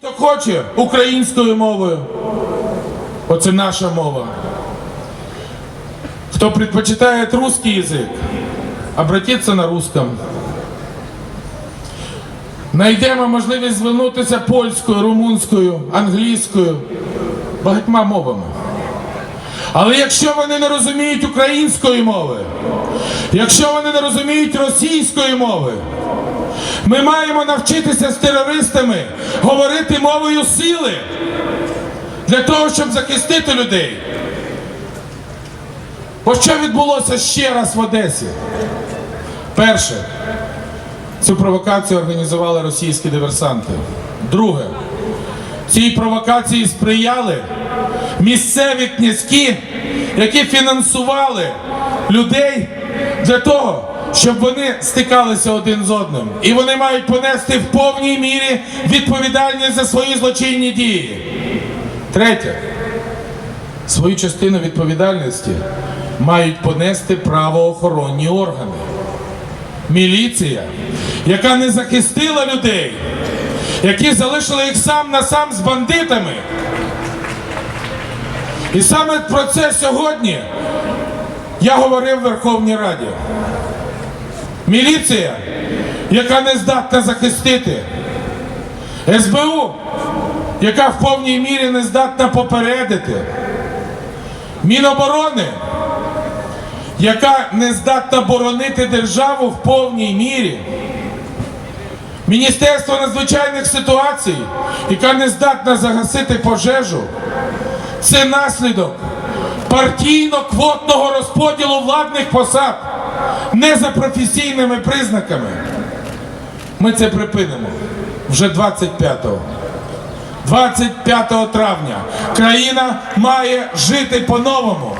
хто хоче українською мовою. Оце наша мова. Хто предпочитает русский язык, обратиться на русском. Найдемо можливість звернутися польською, румунською, англійською, багатьма мовами. Але якщо вони не розуміють української мови, якщо вони не розуміють російської мови, ми маємо навчитися з терористами говорити мовою сили для того, щоб захистити людей. Ось що відбулося ще раз в Одесі? Перше, цю провокацію організували російські диверсанти. Друге, цій провокації сприяли місцеві князькі, які фінансували людей для того, щоб вони стикалися один з одним. І вони мають понести в повній мірі відповідальність за свої злочинні дії. Третє, свою частину відповідальності мають понести правоохоронні органи. Міліція, яка не захистила людей, які залишили їх сам на сам з бандитами. І саме про це сьогодні я говорив в Верховній Раді. Міліція, яка не здатна захистити, СБУ, яка в повній мірі не здатна попередити, Міноборони, яка не здатна боронити державу в повній мірі. Міністерство надзвичайних ситуацій, яка не здатна загасити пожежу, це наслідок партійно-квотного розподілу владних посад не за професійними признаками. Ми це припинимо вже 25-го. 25 травня країна має жити по-новому.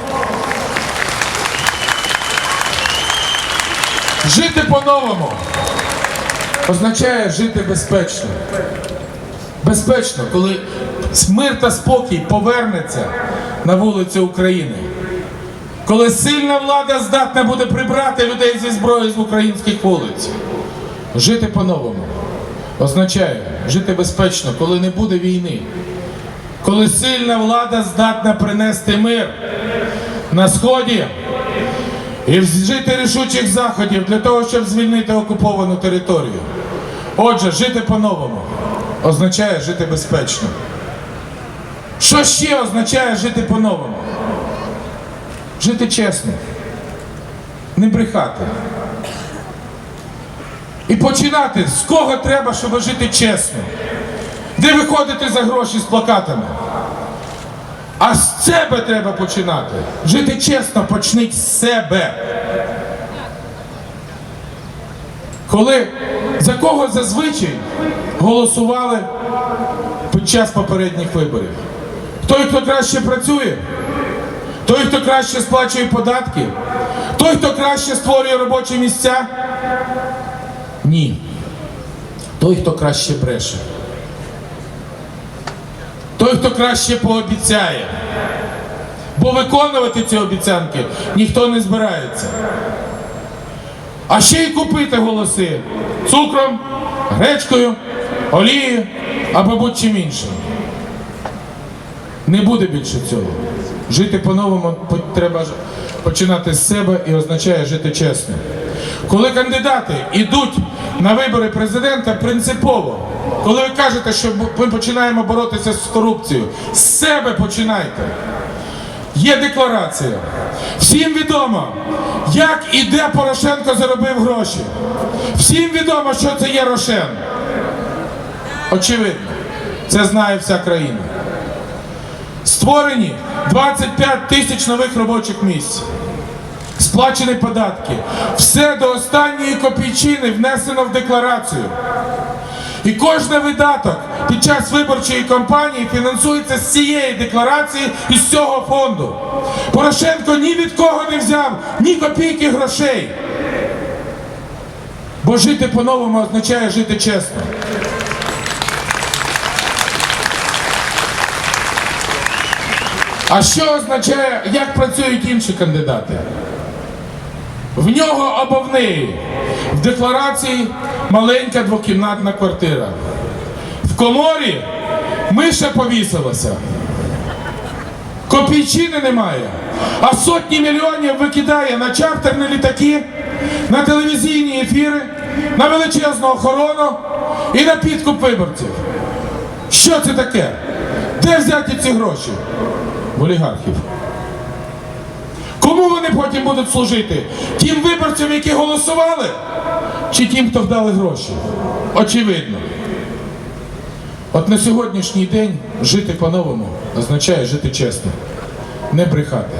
Жити по-новому означає жити безпечно. Безпечно, коли мир та спокій повернеться на вулиці України. Коли сильна влада здатна буде прибрати людей зі зброї з українських вулиць. Жити по-новому означає жити безпечно, коли не буде війни. Коли сильна влада здатна принести мир на сході і вжити рішучих заходів для того, щоб звільнити окуповану територію. Отже, жити по-новому означає жити безпечно. Що ще означає жити по-новому? Жити чесно, не брехати. І починати з кого треба, щоб жити чесно. Де виходити за гроші з плакатами? А з себе треба починати. Жити чесно, почніть з себе. Коли за кого зазвичай голосували під час попередніх виборів? Той, хто краще працює, краще сплачує податки, той, хто краще створює робочі місця. Ні. Той, хто краще бреше. Той, хто краще пообіцяє. Бо виконувати ці обіцянки ніхто не збирається. А ще й купити голоси цукром, гречкою, олією або будь-чим іншим. Не буде більше цього. Жити по-новому треба починати з себе і означає жити чесно. Коли кандидати йдуть на вибори президента принципово, коли ви кажете, що ми починаємо боротися з корупцією, з себе починайте. Є декларація. Всім відомо, як і де Порошенко заробив гроші. Всім відомо, що це є Рошен. Очевидно, це знає вся країна. Створені 25 тисяч нових робочих місць. Сплачені податки. Все до останньої копійчини внесено в декларацію. І кожен видаток під час виборчої кампанії фінансується з цієї декларації і з цього фонду. Порошенко ні від кого не взяв ні копійки грошей. Бо жити по-новому означає жити чесно. А що означає, як працюють інші кандидати? В нього або в неї в декларації маленька двокімнатна квартира. В коморі миша повісилася. Копійчини немає, а сотні мільйонів викидає на чартерні літаки, на телевізійні ефіри, на величезну охорону і на підкуп виборців. Що це таке? Де взяті ці гроші? В олігархів. Кому вони потім будуть служити? Тим виборцям, які голосували, чи тим, хто вдали гроші? Очевидно. От на сьогоднішній день жити по-новому означає жити чесно, не брехати.